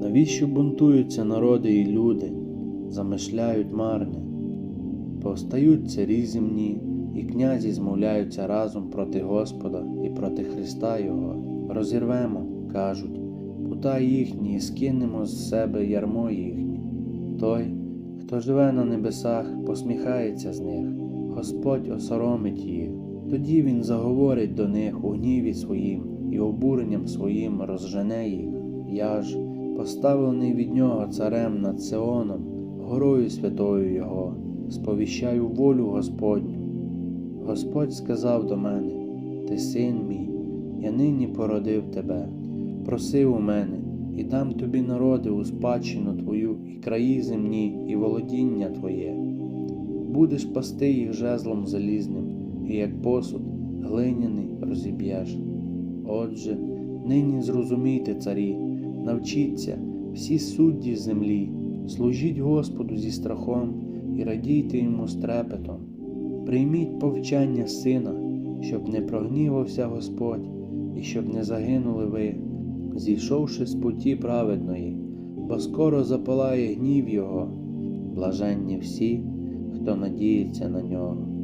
Навіщо бунтуються народи і люди, замишляють марне? Повстають царі і князі змовляються разом проти Господа і проти Христа Його. Розірвемо, кажуть, пута їхні і скинемо з себе ярмо їхнє. Той, хто живе на небесах, посміхається з них, Господь осоромить їх. Тоді Він заговорить до них у гніві своїм і обуренням своїм розжене їх. Я ж, поставлений від нього царем над Сеоном, горою святою Його, сповіщаю волю Господню. Господь сказав до мене: Ти син мій, я нині породив тебе, просив у мене, і дам тобі народи у спадщину твою, і краї земні, і володіння твоє. Будеш пасти їх жезлом залізним, і як посуд глиняний розіб'єш. Отже, нині зрозумійте, царі, навчіться всі судді землі, служіть Господу зі страхом і радійте йому з трепетом. Прийміть повчання сина, щоб не прогнівався Господь і щоб не загинули ви, зійшовши з путі праведної, бо скоро запалає гнів Його, блаженні всі, хто надіється на нього.